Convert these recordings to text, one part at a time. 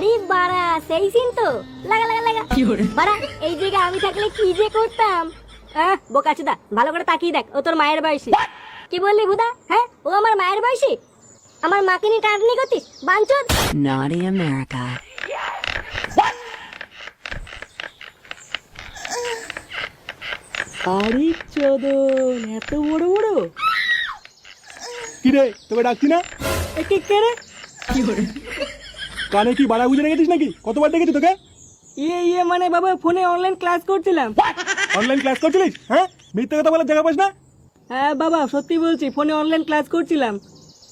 আরে বাড়া সেই সিন তো। লাগা লাগা লাগা। বাড়া এই জায়গায় আমি থাকলে কি যে করতাম? আহ বোকাচুদা ভালো করে তাকিয়ে দেখ ও তোর মায়ের বয়সী। কি বললি ভুদা হ্যাঁ ও আমার মায়ের বয়সী? আমার মাকে নিয়ে টাটনি করতিস? বাঞ্চদ? Naughty America. আরে চোদন এত বড় বড়। কি রে তোকে ডাকছি না? কে কে রে? কানে কি বাড়া গুজে রেখেছিস নাকি? কতবার ডেকেছি তোকে? ইয়ে ইয়ে মানে বাবা ফোনে অনলাইন ক্লাস করছিলাম। অনলাইন ক্লাস করছিলিস? হ্যাঁ? মিথ্যে কথা বলার জায়গা পাস না? হ্যাঁ বাবা সত্যি বলছি ফোনে অনলাইন ক্লাস করছিলাম।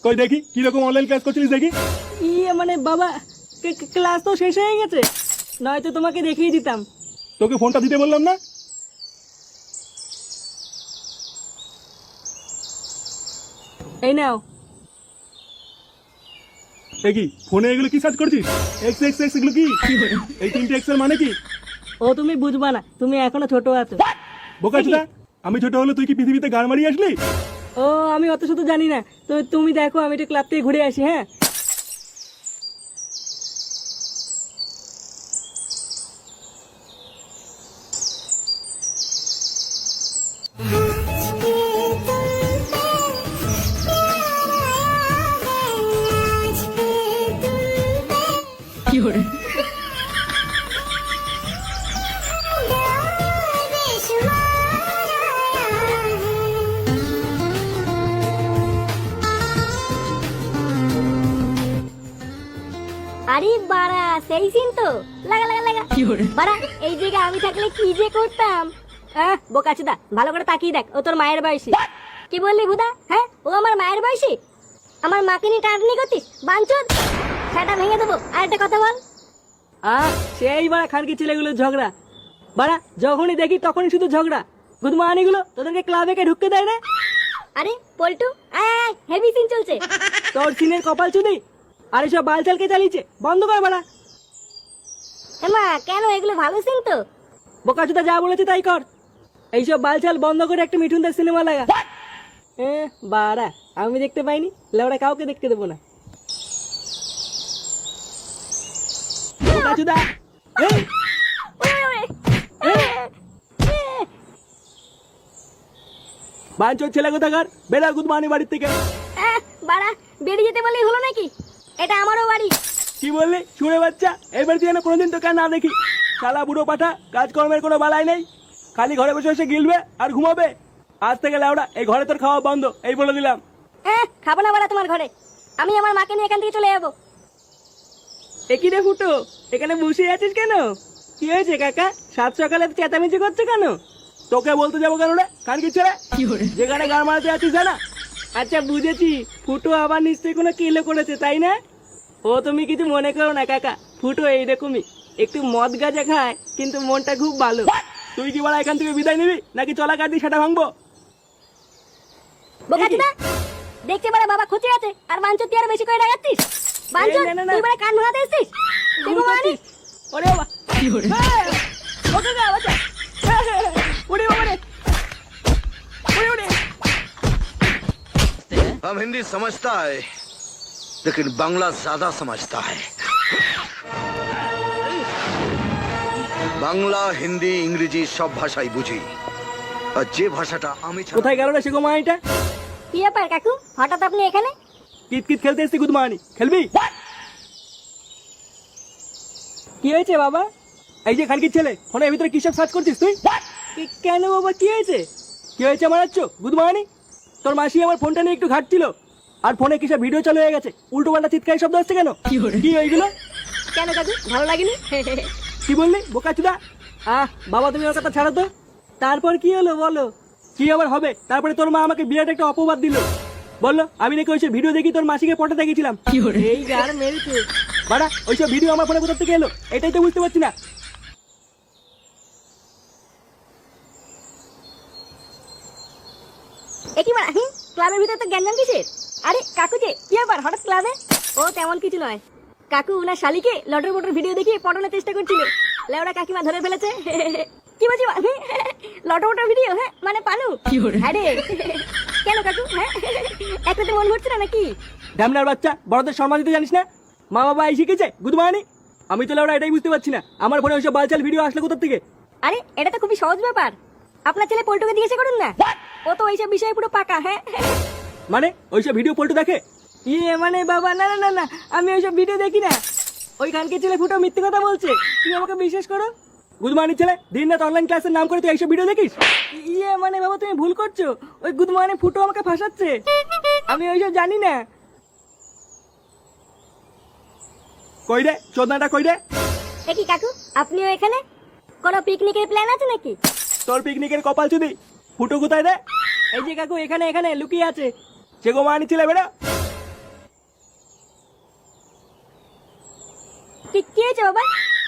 কই দেখি কীরকম অনলাইন ক্লাস করছিলিস দেখি? ইয়ে মানে বাবা কে- কে- ক্লাস তো শেষ হয়ে গেছে। নয়তো তোমাকে দেখিয়ে দিতাম। তোকে ফোনটা দিতে বললাম না? এই নাও। এ কি ফোনে এগুলো কি সার্চ করছিস? এক্স এক্স এক্স এগুলো কি? এই তিনটে এক্সের মানে কি? ও তুমি বুঝবা না তুমি এখনও ছোট আছো। বোকাচুদা আমি ছোট হলে তুই কি পৃথিবীতে গান মারিয়ে আসলি? ও আমি অত শুধু জানি না। তো তুমি দেখো আমি একটু ক্লাব থেকে ঘুরে আসি হ্যাঁ? আরে বাড়া সেই সিন তো। লাগা লাগা লাগা। বাড়া এই জায়গায় আমি থাকলে কি যে করতাম? আহ বোকাচুদা ভালো করে তাকিয়ে দেখ ও তোর মায়ের বয়সী। কি বললি ভুদা হ্যাঁ ও আমার মায়ের বয়সী? আমার মাকে নিয়ে টাটনি করতিস? বাঞ্চদ! সেটা ভেঙে দেবো। আর একটা কথা বল। আহ সেই বাড়া খানকি ছেলেগুলো ঝগড়া। বাড়া যখনই দেখি তখনই শুধু ঝগড়া। গুদমানিগুলো তোদেরকে ক্লাবে কে ঢুকতে দেয় না আরে পল্টু আয় হেভি সিন চলছে। তোর সিনের কপাল চুদি। আর এসব বালচালকে চালিয়েছে? বন্ধ কর বাড়া এমা কেন? এগুলো ভালো সিন তো। বোকাচুদা যা বলেছে তাই কর। এইসব বালচাল বন্ধ করে একটা মিঠুনদার সিনেমা লাগা। এ বাড়া আমি দেখতে পাইনি। লেওড়া কাউকে দেখতে দেবো না। বোকাচুদা। বাঞ্চোর ছেলে কোথাকার? বেড়া গুদমানি বাড়ির থেকে। বাড়া বেরিয়ে যেতে বলেই হলো নাকি? এটা আমারও বাড়ি। কি বললি? শুনে বাচ্চা? এবার দিয়ে কোনোদিন তোকে না দেখি। শালা বুড়ো পাঠা কাজকর্মের কোনো বালাই নেই। খালি ঘরে বসে বসে গিলবে আর ঘুমাবে। আজ থেকে লাউডা এই ঘরে তোর খাওয়া বন্ধ এই বলে দিলাম। হ্যাঁ খাব না বাড়া তোমার ঘরে। আমি আমার মাকে নিয়ে এখান থেকে চলে যাব। একই রে ফুটো? এখানে বসে আছিস কেন? কি হয়েছে কাকা? সাত সকালে চেঁচামেচি করছে কেন? তোকে বলতে যাব কেন রে? কান কি ছেড়ে যেখানে গান মারাতে আছিস না আচ্ছা বুঝেছি। ফুটো আবার নিশ্চয়ই কোনো কিলো করেছে তাই না? ও তুমি কিছু মনে করো না কাকা। ফুটো এইরকমই একটু মদ গাজা খায় কিন্তু মনটা খুব ভালো। তুই কি বলা এখান থেকে বিদায় নিবি নাকি চলা কাটি সেটা ভাঙবো? বোকাচুদা দেখতে পারে বাবা খুঁজে আছে আর বাঞ্চো তুই আর বেশি করে ডাকাচ্ছিস বাঞ্চো। তুই বারে কান ভাঙাতে এসছিস? দেখো মানে ওরে বাবা। হ্যাঁ, ও हम हिंदी समझता है लेकिन बांग्ला ज्यादा समझता है বাংলা হিন্দি ইংরেজি সব ভাষাই বুঝি আর যে ভাষাটা আমি ছাড়া কোথায় গেল রে সে গোমাইটা কি ব্যাপার কাকু হঠাৎ আপনি এখানে কিত কিত খেলতে এসছি গুদমানি খেলবি কি হয়েছে বাবা এই যে খানকির ছেলে ফোনের ভিতরে কিসব সার্চ করছিস তুই কি- কেন বাবা কি হয়েছে কি হয়েছে মারাচ্ছ গুদমানি তোর মাসি আমার ফোনটা নিয়ে একটু ঘাটছিল। আর ফোনে কিসব ভিডিও চালু হয়ে গেছে? উল্টো পাল্টা চিৎকার শব্দ হচ্ছে কেন? কি ওইগুলো কেন কাকু? ভালো লাগেনি? কি বললি? বোকা চুদা? আহ বাবা তুমি ওর কথা ছাড়ো তো। তারপর কি হলো বলো? কি আবার হবে? তারপরে তোর মা আমাকে বিরাট একটা অপবাদ দিল। বলল আমি নাকি ওইসব ভিডিও দেখি তোর মাসিকে পটাতে দেখেছিলাম এই গার মেরেছে। বাড়া ওইসব ভিডিও আমার ফোনে কোথা থেকে এলো? এটাই তো বুঝতে পারছি না এ কি বাড়া হুম ক্লাবের ভিতরে তো জ্ঞান কিসের? আরে কাকু যে কি ব্যাপার? হঠাৎ ক্লাবে? ও তেমন কিছু নয়। কাকু ওনার শালিকে লটর বটর ভিডিও দেখিয়ে পটানোর চেষ্টা করছিল। লেওড়া কাকিমা ধরে ফেলেছে। কি বলছি মা? হুম? লটর বটর ভিডিও হ্যাঁ মানে পানু? আরে কেন কাকু? হ্যাঁ? একটাতে মন ভরছে না নাকি? ঢ্যামনার বাচ্চা বড়দের সম্মান দিতে জানিস না? মা বাবা এই শিখেছে গুড মর্নিং আমি তো ওরা এটাই বুঝতে পারছি না। আমার ফোনে ওইসব বালচাল ভিডিও আসলে কোথা থেকে? আরে এটা তো খুবই সহজ ব্যাপার। আপনার ছেলে পল্টুকে জিজ্ঞাসা করুন না। ও তো এইসব বিষয়ে পুরো পাকা হ্যাঁ। মানে? ওইসব ভিডিও পল্টু দেখে? ইয়ে মানে বাবা না না না না আমি ওইসব ভিডিও দেখি না। ওই খানকে ছেলে ফুটো মিথ্যে কথা বলছে। তুমি আমাকে বিশ্বাস করো? গুড মর্নিং ছেলে। দিন রাত অনলাইন ক্লাসের নাম করে তুই এইসব ভিডিও দেখিস? ইয়ে মানে বাবা তুমি ভুল করছ। ওই গুড মর্নিং ফুটো আমাকে ফাঁসাচ্ছে। আমি ওইসব জানি না। কই রে? চোদনাটা কই রে? কি কাকু আপনিও এখানে? কোনো পিকনিকের প্ল্যান আছে নাকি? তোর পিকনিকের কপাল চুদি। ফুটো কোথায় রে? এই যে কাকু এখানে এখানে লুকিয়ে আছে। সে গো মানি ছেলে বেড়া কি কি হয়েছে বাবা?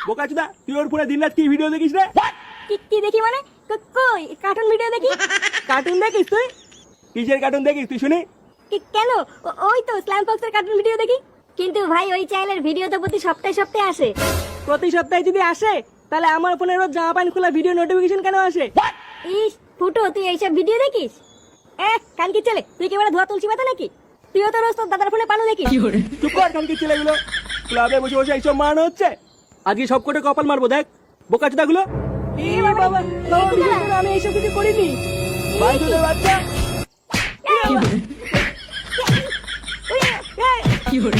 বোকা চুদা তুই ওর ফোনে দিন রাত কি ভিডিও দেখিস রে? কি কি দেখি মানে? কই? কার্টুন ভিডিও দেখি? কার্টুন দেখিস তুই? কিসের কার্টুন দেখিস তুই শুনি? কি- কেন? ওই তো স্ল্যাম ফক্সের কার্টুন ভিডিও দেখি। কিন্তু ভাই ওই চ্যানেলের ভিডিও তো প্রতি সপ্তাহে সপ্তাহে আসে। প্রতি সপ্তাহে যদি আসে তাহলে আমার ফোনে রোজ জামা প্যান্ট খোলা ভিডিও নোটিফিকেশন কেন আসে? ইস ফুটো তুই এইসব ভিডিও দেখিস? এ কানকি চলে তুই কি বলে ধোয়া তুলছি পাতা নাকি? তুইও তো রোজ তোর দাদার ফোনে পানো দেখিস। চুপ কর কানকি চলে গুলো ক্লাবে বসে বসে এইসব মান হচ্ছে। আজকে সব কোটে কপাল মারবো দেখ। বোকা চোদা গুলো আমি এইসব কিছু করিনি। বাচ্চা কি হলো